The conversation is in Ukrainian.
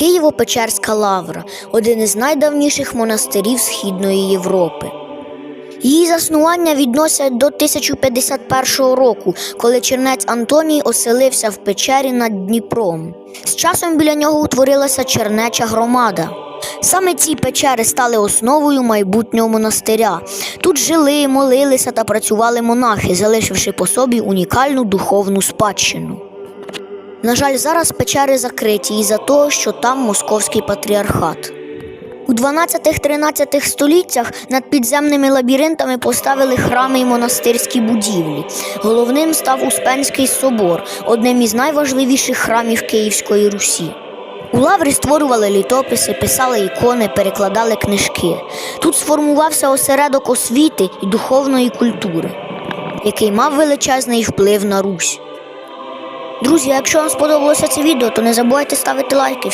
Києво-Печерська лавра один із найдавніших монастирів Східної Європи. Її заснування відносять до 1051 року, коли чернець Антоній оселився в печері над Дніпром. З часом біля нього утворилася чернеча громада. Саме ці печери стали основою майбутнього монастиря. Тут жили, молилися та працювали монахи, залишивши по собі унікальну духовну спадщину. На жаль, зараз печери закриті із-за того, що там московський патріархат. У 12-13 століттях над підземними лабіринтами поставили храми й монастирські будівлі. Головним став Успенський собор, одним із найважливіших храмів Київської Русі. У лаврі створювали літописи, писали ікони, перекладали книжки. Тут сформувався осередок освіти і духовної культури, який мав величезний вплив на Русь. Друзі, якщо вам сподобалося це відео, то не забувайте ставити лайки.